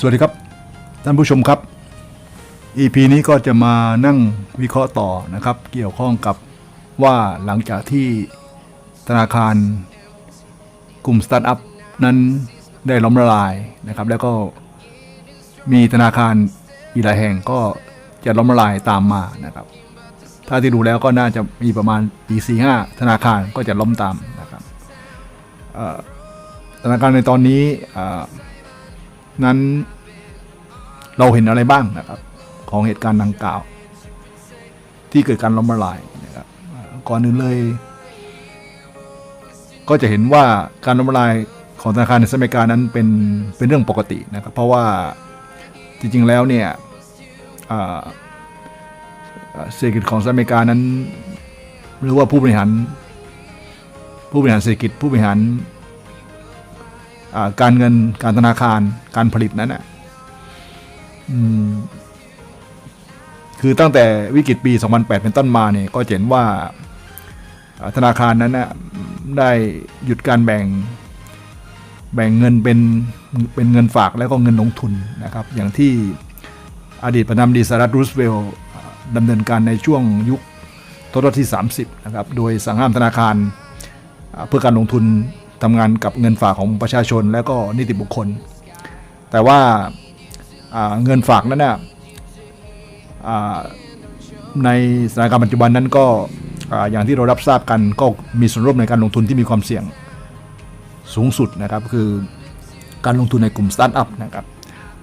สวัสดีครับ ท่านผู้ชมครับ EP นี้ก็จะมานั่งวิเคราะห์ต่อนะครับ เกี่ยวข้องกับว่าหลังจากที่ธนาคารกลุ่มสตาร์ทอัพนั้นได้ล้มละลายนะครับ แล้วก็มีธนาคารอีกหลายแห่งก็จะล้มละลายตามมานะครับ ถ้าที่ดูแล้วก็น่าจะมีประมาณปีสี่ห้าธนาคารก็จะล้มตามนะครับธนาคารในตอนนี้ นั้น เราเห็นอะไรบ้างนะครับ ของเหตุการณ์ดังกล่าว ที่เกิดการล้มละลายนะครับก่อนอื่นเลย ก็จะเห็นว่าการล้มละลายของธนาคารในสหรัฐอเมริกานั้นเป็นเป็นเรื่องปกตินะครับ เพราะว่าจริง ๆ แล้วเนี่ยเศรษฐกิจของสหรัฐอเมริกานั้น หรือว่าผู้บริหาร ผู้บริหารเศรษฐกิจผู้บริหาร การเงินการธนาคารการผลิตนั้นน่ะคือตั้งแต่วิกฤตปี 2008 เป็นต้นมาเนี่ยก็เห็นว่าธนาคารนั้นนะได้หยุดการแบ่งแบ่งเงินเป็นเป็นเงินฝากแล้วก็เงินลงทุนนะครับ อย่างที่อดีตประธานาธิบดีสหรัฐรูสเวลต์ดำเนินการในช่วงยุคทศวรรษที่ 30 นะครับ โดยสั่งห้ามธนาคารเพื่อการลงทุน ทำงานกับเงินฝากของประชาชนและก็นิติบุคคล แต่ว่าเงินฝากนั้นนะอ่ในสถานการณ์ปัจจุบันนั้นก็ออย่างที่เรารับทราบกันก็มีส่วนร่วมในการลงทุนที่มีความเสี่ยงสูงสุดนะครับ คือการลงทุนในกลุ่มสตาร์ทอัพนะครับ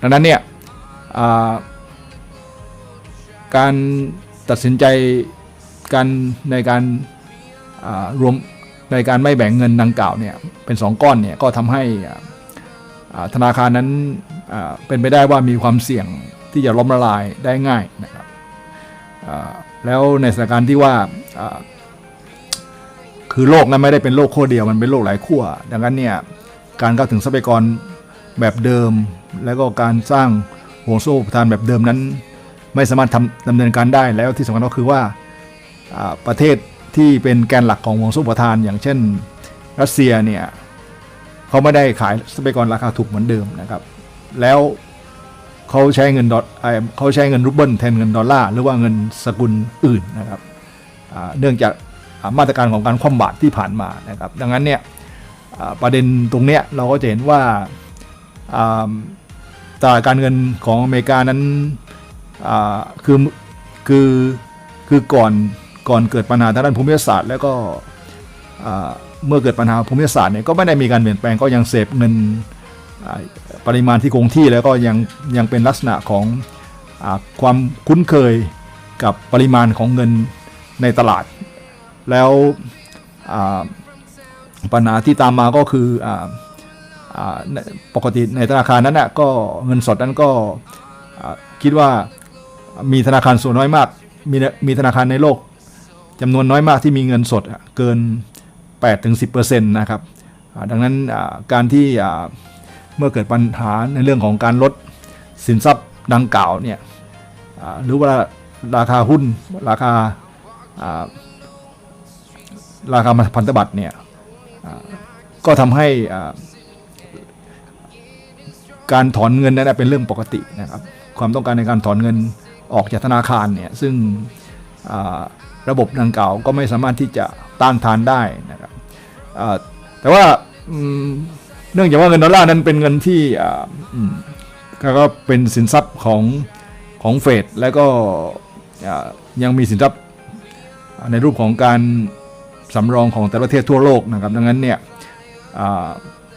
ดังนั้นเนี่ยการตัดสินใจการในการรวม ในการไม่แบ่งเงินดังกล่าวเนี่ยเป็นสองก้อนเนี่ยก็ทำให้ธนาคารนั้นเป็นไปได้ว่ามีความเสี่ยงที่จะล้มละลายได้ง่ายนะครับแล้วในสถานการณ์ที่ว่าคือโลกนั้นไม่ได้เป็นโลกขั้วเดียวมันเป็นโลกหลายขั้วดังนั้นเนี่ยการเข้าถึงทรัพยากรแบบเดิม แล้วก็การสร้างห่วงโซ่อุปทานแบบเดิมนั้น ไม่สามารถทำดำเนินการได้แล้วที่สำคัญก็คือว่าประเทศ ที่เป็นแกนหลักของวงสุปทาน อย่างเช่นรัสเซียเนี่ยเขาไม่ได้ขายทรัพยากรราคาถูกเหมือนเดิมนะครับ แล้วเขาใช้เงินดอลเอ่อเขาใช้เงินรูเบิลแทนเงินดอลลาร์หรือว่าเงินสกุลอื่นนะครับเนื่องจากมาตรการของการคว่ำบาตรที่ผ่านมานะครับ ดังนั้นเนี่ยประเด็นตรงเนี้ยเราก็จะเห็นว่าตลาดการเงินของอเมริกานั้นคือคือคือก่อน ก่อนเกิดปัญหาทางด้านภูมิศาสตร์ แล้วก็เมื่อเกิดปัญหาภูมิศาสตร์เนี่ยก็ไม่ได้มีการเปลี่ยนแปลงก็ยังเสพเงินปริมาณที่คงที่แล้วก็ยังยังเป็นลักษณะของอความคุ้นเคยกับปริมาณของเงินในตลาด แล้วปัญหาที่ตามมาก็คืออปกติในธนาคารนั้นน่ะก็เงินสดนั้นก็คิดว่ามีธนาคารส่วนน้อยมาก มีมีธนาคารในโลก จำนวนน้อยมากที่มีเงินสดเกิน 8-10%นะครับดังนั้นการที่เมื่อเกิดปัญหาในเรื่องของการลดสินทรัพย์ดังกล่าวเนี่ยหรือว่าราคาหุ้นราคาราคาพันธบัตรเนี่ยก็ทำให้การถอนเงินนั้นเป็นเรื่องปกตินะครับ ความต้องการในการถอนเงินออกจากธนาคารเนี่ยซึ่ง ระบบดังกล่าวก็ไม่สามารถที่จะต้านทานได้นะครับแต่ว่าเนื่องจากว่าเงินดอลลาร์นั้นเป็นเงินที่ก็เป็นสินทรัพย์ของของเฟดและก็ยังมีสินทรัพย์ในรูปของการสำรองของแต่ละประเทศทั่วโลกนะครับ ดังนั้นเนี่ย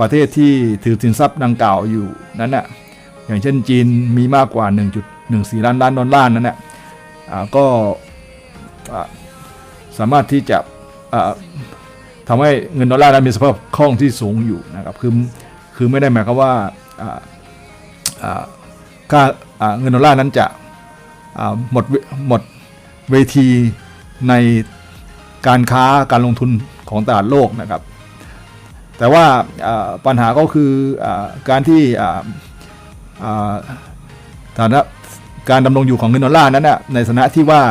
ประเทศที่ถือสินทรัพย์ดังกล่าวอยู่นั้นน่ะอย่างเช่นจีนมีมากกว่า 1.14 ล้านล้านดอลลาร์นั้นน่ะอ่าก็ สามารถที่จะอ่าทำให้เงินดอลลาร์นั้นมีสภาพคล่องที่สูงอยู่นะครับคือคือไม่ได้หมายความว่าค่าเงินดอลลาร์นั้นจะหมดหมดเวทีในการค้าการลงทุนของตลาดโลกนะครับ แต่ว่าปัญหาก็คืออการที่อ่าอ่าฐานะการดำรงอยู่ของเงินดอลลาร์นั้นนะในฐานะที่ว่า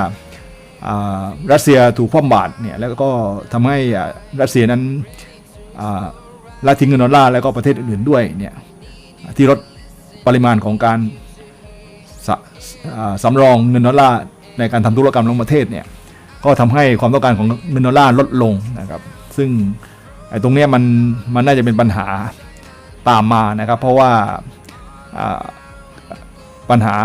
รัสเซียถูกคว่ำบาตรเนี่ยแล้วก็ทำให้รัสเซียนั้นละทิ้งเงินดอลลาร์แล้วก็ประเทศอื่นๆด้วยเนี่ยที่ลดปริมาณของการสะอ่าสำรองเงินดอลลาร์ในการทำธุรกรรมระหว่างประเทศเนี่ยก็ทำให้ความต้องการของเงินดอลลาร์ลดลงนะครับ ซึ่งไอ้ตรงเนี้ยมันมันน่าจะเป็นปัญหาตามมานะครับ เพราะว่าปัญหา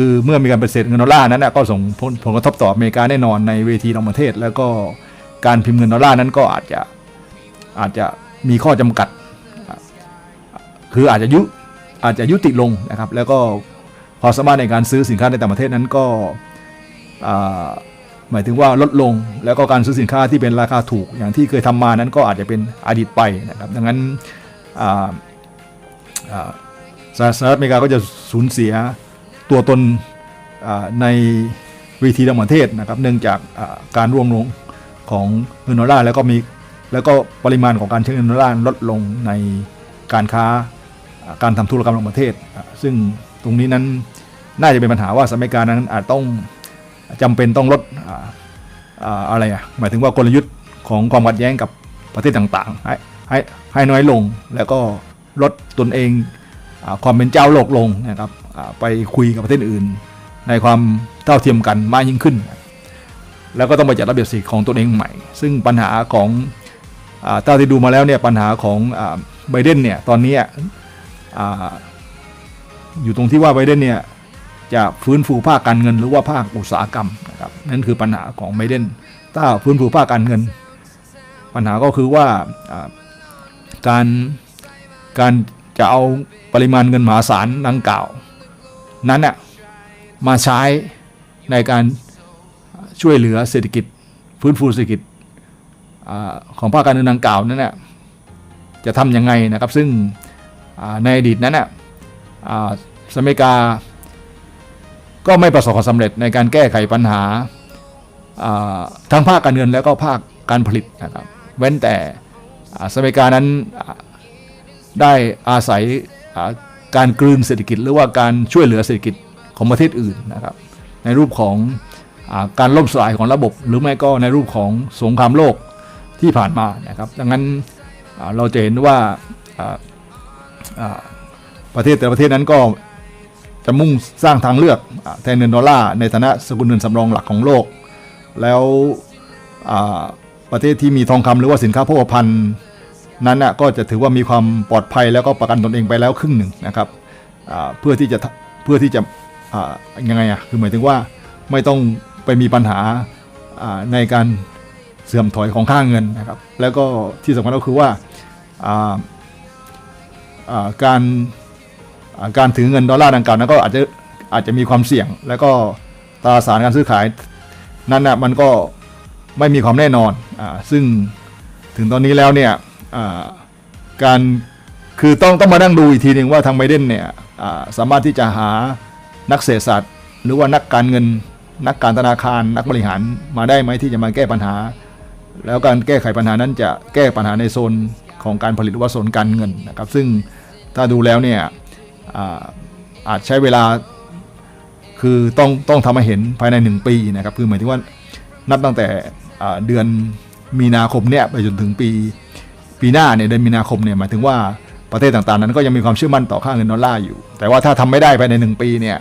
คือเมื่อมีการปฏิเสธเงินดอลลาร์นั้นนะก็ส่งผลผลกระทบต่ออเมริกาแน่นอนในเวทีต่างประเทศ แล้วก็การพิมพ์เงินดอลลาร์นั้นก็อาจจะอาจจะมีข้อจำกัด คืออาจจะยุอาจจะยุติลงนะครับ แล้วก็ความสามารถในการซื้อสินค้าในต่างประเทศนั้นก็หมายถึงว่าลดลง แล้วก็การซื้อสินค้าที่เป็นราคาถูกอย่างที่เคยทำมานั้นก็อาจจะเป็นอดีตไปนะครับ ดังนั้นสหรัฐอเมริกาก็จะสูญเสีย ตัวตนในเวทีต่างประเทศนะครับเนื่องจากการร่วงลงของเงินดอลลาร์แล้วก็มีแล้วก็ปริมาณของการใช้เงินดอลลาร์ลดลงในการค้าการทำธุรกรรมระหว่างประเทศ ซึ่งตรงนี้นั้นน่าจะเป็นปัญหาว่าสหรัฐอเมริกานั้นอาจต้องจำเป็นต้องลดออะไรอะหมายถึงว่ากลยุทธ์ของความขัดแย้งกับประเทศต่างๆ ให้ให้ให้น้อยลงแล้วก็ลดตนเองอความเป็นเจ้าโลกลงนะครับ ไปคุยกับประเทศอื่น ในความเท่าเทียมกันมากยิ่งขึ้น แล้วก็ต้องไปจัดระเบียบสิทธิ์ของตนเองใหม่ ซึ่งปัญหาของอ่าเท่าที่ดูมาแล้วเนี่ยปัญหาของไบเดนเนี่ยตอนนี้อ่าอยู่ตรงที่ว่าไบเดนเนี่ยจะฟื้นฟูภาคการเงินหรือว่าภาคอุตสาหกรรมนะครับนั่นคือปัญหาของไบเดนถ้าฟื้นฟูภาคการเงิน ปัญหาก็คือว่าอ่าการการจะเอาปริมาณเงินมหาศาลดังกล่าว นั้นน่ะมาใช้ในการช่วยเหลือเศรษฐกิจฟื้นฟูเศรษฐกิจอของภาคการเงินดังกล่าวนั้นน่ะจะทำยังไงนะครับ ซึ่งในอดีตนั้นน่ะสหรัฐอเมริกาก็ไม่ประสบความสำเร็จในการแก้ไขปัญหาทั้งภาคการเงินแล้วก็ภาคการผลิตนะครับเว้นแต่สหรัฐอเมริกานั้นได้อาศัย การกลืนเศรษฐกิจหรือว่าการช่วยเหลือเศรษฐกิจของประเทศอื่นนะครับ ในรูปของอการล่มสลายของระบบ หรือไม่ก็ในรูปของสงครามโลกที่ผ่านมานะครับดังนั้นเราจะเห็นว่าประเทศแต่ประเทศนั้นก็จะมุ่งสร้างทางเลือกแทนเงินดอลลาร์ในฐานะสกุลเงินสำรองหลักของโลก แล้วประเทศที่มีทองคำหรือว่าสินค้าโภคภัณฑ์ นั้นนะก็จะถือว่ามีความปลอดภัยแล้วก็ประกันตนเองไปแล้วครึ่งหนึ่งนะครับเพื่อที่จะเพื่อที่จะยังไงอะคือหมายถึงว่าไม่ต้องไปมีปัญหาในการเสื่อมถอยของค่าเงินนะครับ แล้วก็ที่สำคัญก็คือว่าการการถือเงินดอลลาร์ดังกล่าวนั้นก็อาจจะอาจจะมีความเสี่ยง แล้วก็ตราสารการซื้อขายนั้นนะมันก็ไม่มีความแน่นอนอซึ่งถึงตอนนี้แล้วเนี่ย การคือต้องต้องมานั่งดูอีกทีหนึ่งว่าทางไบเดนเนี่ยสามารถที่จะหานักเศรษฐศาสตร์ หรือว่านักการเงิน นักการธนาคาร นักบริหารมาได้ไหมที่จะมาแก้ปัญหา แล้วการแก้ไขปัญหานั้นจะแก้ปัญหาในโซนของการผลิตหรือว่าโซนการเงินนะครับ ซึ่งถ้าดูแล้วเนี่ยอาอาจใช้เวลาคือต้องต้องทำให้เห็นภายใน 1 ปีนะครับ คือหมายถึงว่านับตั้งแต่เดือนมีนาคมเนี่ยไปจนถึงปี ปีหน้าเนี่ยเดือนมีนาคมเนี่ยหมายถึงว่าประเทศต่างๆ นั้นก็ยังมีความเชื่อมั่นต่อค่าเงินดอลลาร์อยู่ แต่ว่าถ้าทำไม่ได้ภายใน 1 ปีเนี่ย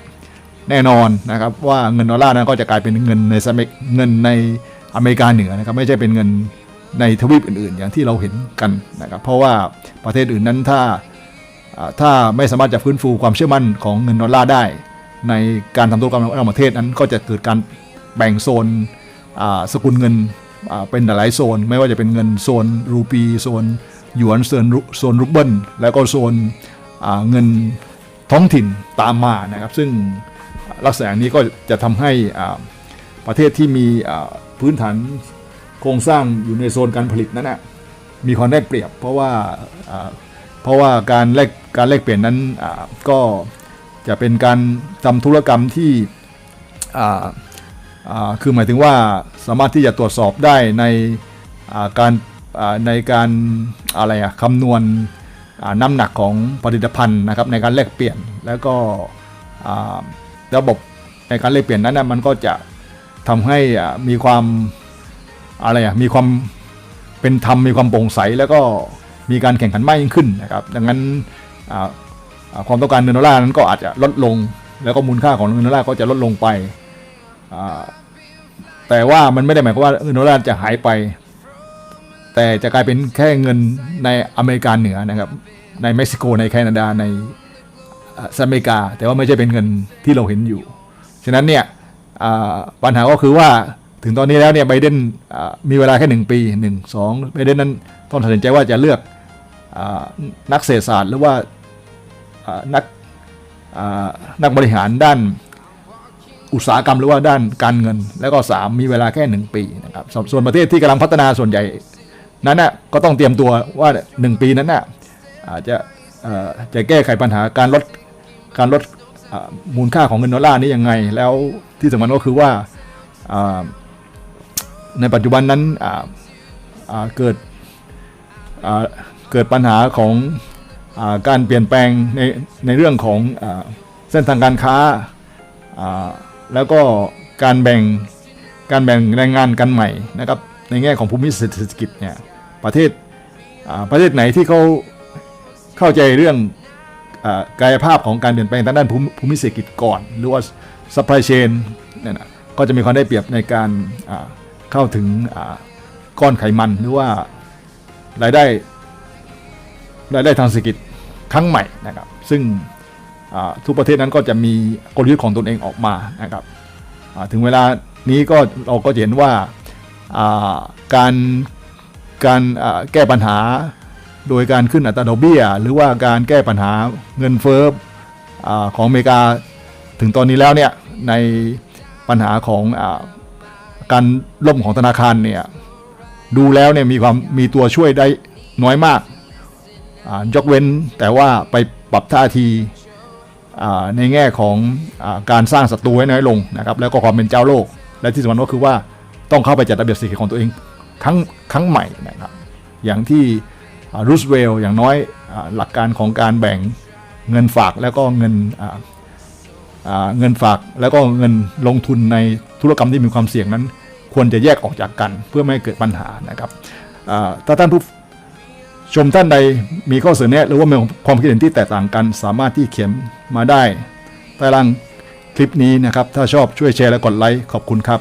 แน่นอนนะครับว่าเงินดอลลาร์นั้นก็จะกลายเป็นเงินในสหรัฐเงินในอเมริกาเหนือนะครับไม่ใช่เป็นเงินในทวีปอื่นๆ อย่างที่เราเห็นกันนะครับเพราะว่าประเทศอื่นนั้นถ้าถ้าไม่สามารถจะฟื้นฟูความเชื่อมั่นของเงินดอลลาร์ได้ ในการทำธุรกรรมระหว่างประเทศนั้นก็จะเกิดการแบ่งโซนสกุลเงิน เป็นหลายโซน ไม่ว่าจะเป็นเงินโซนรูปีโซนหยวนโซนโซนรูเบิลแล้วก็โซนเงินท้องถิ่นตามมานะครับ ซึ่งลักษณะนี้ก็จะทำให้ประเทศที่มีพื้นฐานโครงสร้างอยู่ในโซนการผลิตนั้นนะมีความได้เปรียบ เพราะว่าเพราะว่าการแลกการแลกเปลี่ยนนั้นก็จะเป็นการทำธุรกรรมที่ คือหมายถึงว่าสามารถที่จะตรวจสอบได้ในการในการอะไรอะคำนวณน้ำหนักของผลิตภัณฑ์นะครับในการแลกเปลี่ยนแล้วก็ระบบในการแลกเปลี่ยนนั้นนะมันก็จะทำให้มีความอะไรอะมีความเป็นธรรมมีความโปร่งใส แล้วก็มีการแข่งขันมากยิ่งขึ้นนะครับ ดังนั้นความต้องการเงินดอลลาร์นั้นก็อาจจะลดลง แล้วก็มูลค่าของเงินดอลลาร์ก็จะลดลงไป แต่ว่ามันไม่ได้หมายความว่าเงินดอลลาร์จะหายไป แต่จะกลายเป็นแค่เงินในอเมริกาเหนือนะครับ ในเม็กซิโกในแคนาดาในอ่าสหรัฐอเมริกา แต่ว่าไม่ใช่เป็นเงินที่เราเห็นอยู่ ฉะนั้นเนี่ยปัญหาก็คือว่าถึงตอนนี้แล้วเนี่ยไบเดนมีเวลาแค่หนึ่งปีหนึ่งสองไบเดนนั้นต้องตัดสินใจว่าจะเลือกอนักเศรษฐศาสตร์หรือว่านักนักบริหารด้าน อุตสาหกรรมหรือว่าด้านการเงิน แล้วก็สามมีเวลาแค่หนึ่งปีนะครับส่วนประเทศที่กำลังพัฒนาส่วนใหญ่นั้นน่ะก็ต้องเตรียมตัวว่าหนึ่งปีนั้นน่ะอาจจะจะแก้ไขปัญหาการลดการลดมูลค่าของเงินดอลลาร์นี้ยังไง แล้วที่สำคัญก็คือว่าในปัจจุบันนั้นเกิดเกิดปัญหาของอการเปลี่ยนแปลงในในเรื่องของอเส้นทางการค้า แล้วก็การแบ่งการแบ่งแรงงานกันใหม่นะครับในแง่ของภูมิเศรษฐกิจเนี่ยประเทศประเทศไหนที่เขาเข้าใจเรื่องอกายภาพของการเปลี่ยนแปลงทางด้านภูมิเศรษฐกิจก่อน หรือว่า supply chain เนี่ยนะก็จะมีความได้เปรียบในการเข้าถึงก้อนไขมันหรือว่ารายได้รายได้ทางเศรษฐกิจครั้งใหม่นะครับ ซึ่ง ทุกประเทศนั้นก็จะมีกลยุทธ์ของตนเองออกมานะครับถึงเวลานี้ก็เราก็เห็นว่าการการแก้ปัญหาโดยการขึ้นอัตราดอกเบี้ย หรือว่าการแก้ปัญหาเงินเฟ้ออของอเมริกาถึงตอนนี้แล้วเนี่ยในปัญหาของอการล่มของธนาคารเนี่ยดูแล้วเนี่ยมีความมีตัวช่วยได้น้อยมากยกเว้นแต่ว่าไปปรับท่าที ในแง่ของอการสร้างศัตรูให้น้อยลงนะครับแล้วก็ความเป็นเจ้าโลก และที่สำคัญก็คือว่าต้องเข้าไปจัดระเบียบเศรษฐกิจของตัวเองครั้งครั้งใหม่นะครับอย่างที่รูสเวลล์อย่างน้อยอหลักการของการแบ่งเงินฝากแล้วก็เงินเงินฝากแล้วก็เงินลงทุนในธุรกรรมที่มีความเสี่ยงนั้น ควรจะแยกออกจากกันเพื่อไม่ให้เกิดปัญหานะครับอ่าถ้าท่านผู้ชมท่านใดมีข้อเสนอแนะหรือว่ามีความคิดเห็นที่แตกต่างกัน สามารถที่เขียน มาได้ใต้ล่างคลิปนี้นะครับ ถ้าชอบช่วยแชร์และกดไลค์ขอบคุณครับ